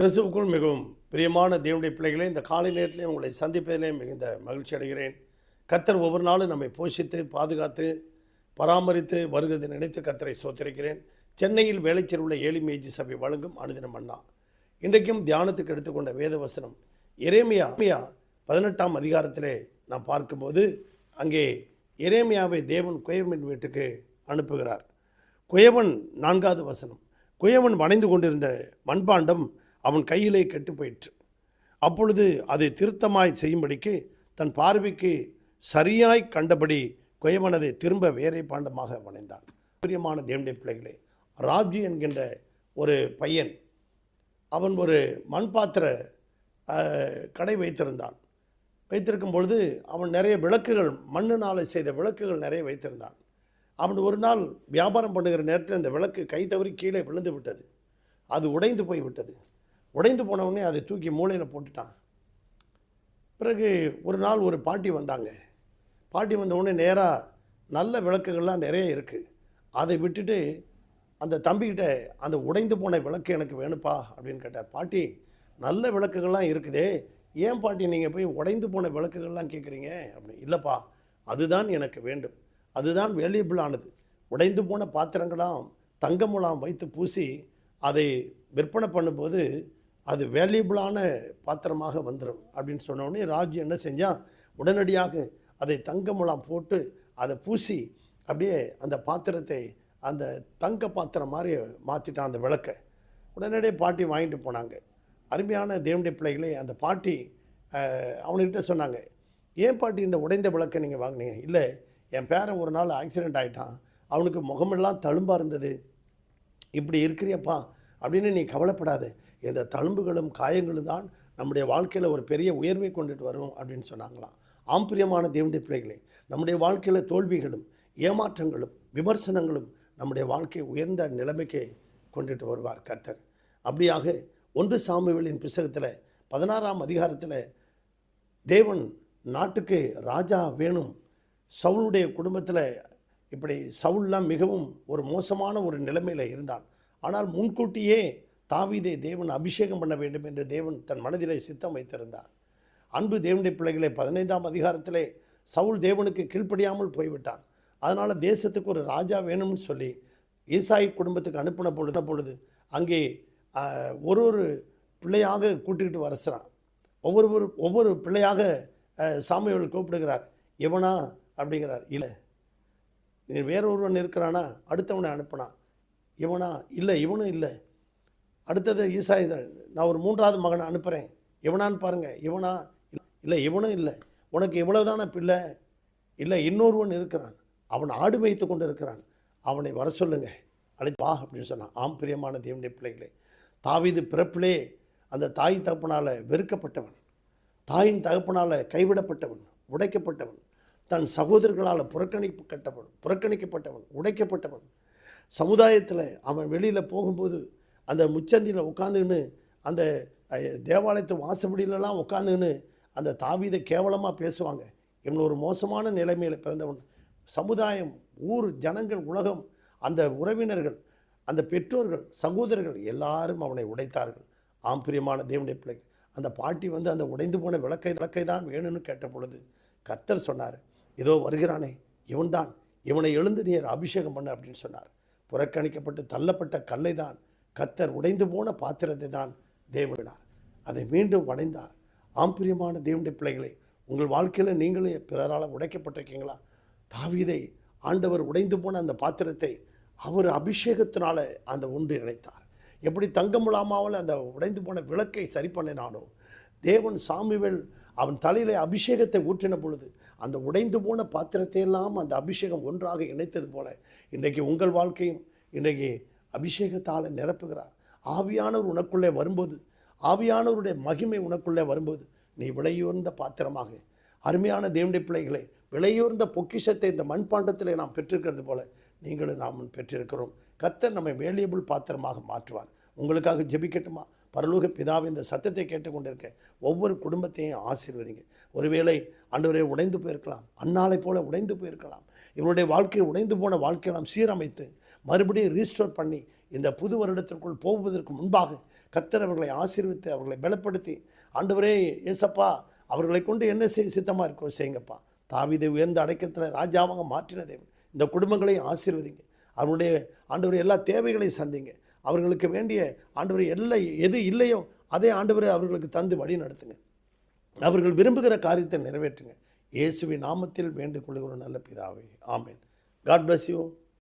கிறிஸ்துவுக்குள் மிகவும் பிரியமான தேவனுடைய பிள்ளைகளே இந்த காலை நேரத்திலே உங்களை சந்திப்பதிலே மிகுந்த மகிழ்ச்சி அடைகிறேன். கர்த்தர் ஒவ்வொரு நாளும் நம்மை போஷித்து பாதுகாத்து பராமரித்து வருகிறது நினைத்து கர்த்தரை சோத்திருக்கிறேன் சென்னையில் வேலைச்சேர் உள்ள ஏழி மேஜி சபை வழங்கும் அனுதினம் அண்ணா. இன்றைக்கும் தியானத்துக்கு எடுத்துக்கொண்ட வேத வசனம் எரேமியா பதினெட்டாம் அதிகாரத்திலே நாம் பார்க்கும்போது அங்கே எரேமியாவை தேவன் குயவன் வீட்டுக்கு அனுப்புகிறார். குயவன் நான்காவது வசனம் குயவன் வணைந்து கொண்டிருந்த மண்பாண்டம் அவன் கையிலே கெட்டு போயிற்று. அப்பொழுது அதை திருத்தமாய் செய்யும்படிக்கு தன் பார்வைக்கு சரியாய் கண்டபடி குயவனதை திரும்ப வேறே பாண்டமாக வணைந்தான். பிரியமான தேவனுடைய பிள்ளைகளே ராப்ஜி என்கின்ற ஒரு பையன் அவன் ஒரு மண்பாத்திர கடை வைத்திருந்தான். வைத்திருக்கும் பொழுது அவன் நிறைய விளக்குகள் மண்ணினால் செய்த விளக்குகள் நிறைய வைத்திருந்தான். அவன் ஒரு நாள் வியாபாரம் பண்ணுகிற நேரத்தில் அந்த விளக்கு கை தவறி கீழே விழுந்து விட்டது. அது உடைந்து போய் விட்டது. உடைந்து போனவுடனே அதை தூக்கி மூளையில் போட்டுட்டான். பிறகு ஒரு நாள் ஒரு பாட்டி வந்தாங்க. பாட்டி வந்தவுடனே நேராக நல்ல விளக்குகள்லாம் நிறைய இருக்குது அதை விட்டுட்டு அந்த தம்பிக்கிட்ட அந்த உடைந்து போன விளக்கு எனக்கு வேணுப்பா அப்படின்னு கேட்டார். பாட்டி நல்ல விளக்குகள்லாம் இருக்குதே. ஏன் பாட்டி நீங்கள் போய் உடைந்து போன விளக்குகள்லாம் கேட்குறீங்க அப்படின்னு இல்லைப்பா அதுதான் எனக்கு வேண்டும். அதுதான் வேல்யூபிளானது உடைந்து போன பாத்திரங்களாம் தங்கமுலாம் வைத்து பூசி அதை விற்பனை பண்ணும்போது அது வேல்யூபிளான பாத்திரமாக வந்துடும் அப்படின்னு சொன்ன உடனே ராஜு என்ன செஞ்சான்? உடனடியாக அதை தங்கமுலாம் போட்டு அதை பூசி அப்படியே அந்த பாத்திரத்தை அந்த தங்க பாத்திரம் மாதிரி மாற்றிட்டான் அந்த விளக்கை. உடனடியே பாட்டி வாங்கிட்டு போனாங்க. அருமையான தேவனுடைய பிள்ளைகளே அந்த பாட்டி அவனுக்கிட்ட சொன்னாங்க ஏன் பாட்டி இந்த உடைந்த விளக்கை நீங்கள் வாங்கினீங்க? இல்லை என் பேரன் ஒரு நாள் ஆக்சிடெண்ட் ஆகிட்டான் அவனுக்கு முகமெல்லாம் தழும்பாக இருந்தது. இப்படி இருக்கிறியப்பா. அப்படின்னு நீ கவலைப்படாத. இந்த தழும்புகளும் காயங்களும் தான் நம்முடைய வாழ்க்கையில் ஒரு பெரிய உயர்வை கொண்டுட்டு வரும் அப்படின்னு சொன்னாங்களாம். ஆம்பிரியமான தேவனுடைய பிள்ளைகளே நம்முடைய வாழ்க்கையில் தோல்விகளும் ஏமாற்றங்களும் விமர்சனங்களும் நம்முடைய வாழ்க்கையை உயர்ந்த நிலைமைக்கு கொண்டுட்டு வருவார் கர்த்தர். அப்படியாக ஒன்று சாமுவேலின் புஸ்தகத்தில் பதினாறாம் அதிகாரத்தில் தேவன் நாட்டுக்கு ராஜா வேணும். சவுளுடைய குடும்பத்தில் இப்படி சவுல்லாம் மிகவும் ஒரு மோசமான ஒரு நிலைமையில் இருந்தான். ஆனால் முன்கூட்டியே தாவீதை தேவன் அபிஷேகம் பண்ண வேண்டும் என்று தேவன் தன் மனதிலே சித்தம் வைத்திருந்தார். அன்பு தேவனுடைய பிள்ளைகளை பதினைந்தாம் அதிகாரத்திலே சவுல் தேவனுக்கு கீழ்ப்படியாமல் போய்விட்டான். அதனால் தேசத்துக்கு ஒரு ராஜா வேணும்னு சொல்லி ஈசாய் குடும்பத்துக்கு அனுப்பின பொழுது பொழுது அங்கே ஒரு ஒரு பிள்ளையாக கூட்டிக்கிட்டு வரசுறான் ஒவ்வொரு ஒவ்வொரு பிள்ளையாக சாமியவர்கள் கூப்பிடுகிறார். இவனா அப்படிங்கிறார். இல்லை. வேற ஒருவன் இருக்கிறானா? அடுத்தவனை அனுப்பினான். இவனா? இல்லை இவனும் இல்லை. அடுத்தது ஈசாய் தான். நான் ஒரு மூன்றாவது மகனை அனுப்புகிறேன் இவனான்னு பாருங்கள் இவனா? இல்லை இவனும் இல்லை. உனக்கு இவ்வளோதான பிள்ளை? இல்லை இன்னொருவன் இருக்கிறான். அவன் ஆடு வைத்து கொண்டு இருக்கிறான் அவனை வர சொல்லுங்க. அழைத்து வா அப்படின்னு சொன்னான். ஆம் பிரியமான தேவனுடைய பிள்ளைகளே. தாவிது பிறப்பிலே அந்த தாய் தகப்பனால் வெறுக்கப்பட்டவன். தாயின் தகப்பனால் கைவிடப்பட்டவன் உடைக்கப்பட்டவன். தன் சகோதரர்களால் புறக்கணிப்பு கட்டப்படும் புறக்கணிக்கப்பட்டவன் உடைக்கப்பட்டவன். சமுதாயத்தில் அவன் வெளியில் போகும்போது அந்த முச்சந்தியில் உட்காந்துக்கின்னு அந்த தேவாலயத்து வாசப்படியிலலாம் உட்காந்துக்கின்னு அந்த தாவீதை கேவலமாக பேசுவாங்க. இவன் ஒரு மோசமான நிலைமையில் பிறந்தவன். சமுதாயம் ஊர் ஜனங்கள் உலகம் அந்த உறவினர்கள் அந்த பெற்றோர்கள் சகோதரர்கள் எல்லாரும் அவனை உடைத்தார்கள். ஆம் பிரியமான தேவனுடைய பிள்ளை அந்த பாட்டி வந்து அந்த உடைந்து போன விளக்கை விளக்கை தான் வேணும்னு கேட்ட பொழுது கர்த்தர் சொன்னார் இதோ வருகிறானே இவன்தான் இவனை எழுந்து நீர் அபிஷேகம் பண்ண அப்படின்னு சொன்னார். புறக்கணிக்கப்பட்டு தள்ளப்பட்ட கல்லை தான் கத்தர் உடைந்து போன பாத்திரத்தை தான் தேவனார். அதை மீண்டும் வளைந்தார் ஆம்பிரியமான தேவனுடைய பிள்ளைகளை உங்கள் வாழ்க்கையில் நீங்களே பிறரால் உடைக்கப்பட்டிருக்கீங்களா? தாவீதை ஆண்டவர் உடைந்து போன அந்த பாத்திரத்தை அவர் அபிஷேகத்தினால அந்த ஒன்று இணைத்தார். எப்படி தங்கமுலாமாவில் அந்த உடைந்து போன விளக்கை சரி பண்ணினானோ தேவன் சாமுவேல் அவன் தலையிலே அபிஷேகத்தை ஊற்றின பொழுது அந்த உடைந்து போன பாத்திரத்தை எல்லாம் அந்த அபிஷேகம் ஒன்றாக இணைத்தது போல இன்றைக்கு உங்கள் வாழ்க்கையும் இன்றைக்கு அபிஷேகத்தால் நிரப்புகிறார். ஆவியானவர் உனக்குள்ளே வரும்போது ஆவியானவருடைய மகிமை உனக்குள்ளே வரும்போது நீ விலையுயர்ந்த பாத்திரமாக அருமையான தேவனுடைய பிள்ளைகளை விலையுயர்ந்த பொக்கிஷத்தை இந்த மண்பாண்டத்தில் நாம் பெற்றிருக்கிறது போல நீங்களும் நாம் பெற்றிருக்கிறோம். கர்த்தர் நம்மை வேலியபிள் பாத்திரமாக மாற்றுவார். உங்களுக்காக ஜெபிக்கட்டுமா? பரலோக பிதாவை இந்த சத்தத்தை கேட்டுக்கொண்டிருக்க ஒவ்வொரு குடும்பத்தையும் ஆசீர்வதிங்க. ஒருவேளை ஆண்டவரே உடைந்து போயிருக்கலாம். அன்னாலை போல உடைந்து போயிருக்கலாம். இவருடைய வாழ்க்கையை உடைந்து போன வாழ்க்கையெல்லாம் சீரமைத்து மறுபடியும் ரீஸ்டோர் பண்ணி இந்த புது வருடத்திற்குள் போவதற்கு முன்பாக கத்தர் அவர்களை ஆசீர்வித்து அவர்களை பலப்படுத்தி ஆண்டவரே ஏசப்பா அவர்களை கொண்டு என்ன செய்ய சித்தமாக இருக்கோ செய்யுங்கப்பா. தாவிதை உயர்ந்த அடைக்கத்தில் ராஜாவாக மாற்றின தேவன். இந்த குடும்பங்களையும் ஆசீர்வதிங்க. அவருடைய ஆண்டவர் எல்லா தேவைகளையும் சந்திங்க. அவர்களுக்கு வேண்டிய ஆண்டவர் எல்லை எது இல்லையோ அதே ஆண்டவரை அவர்களுக்கு தந்து வழி நடத்துங்க. அவர்கள் விரும்புகிற காரியத்தை நிறைவேற்றுங்க. இயேசுவின் நாமத்தில் வேண்டுகொள்கிற நல்ல பிதாவே. ஆமேன். God bless you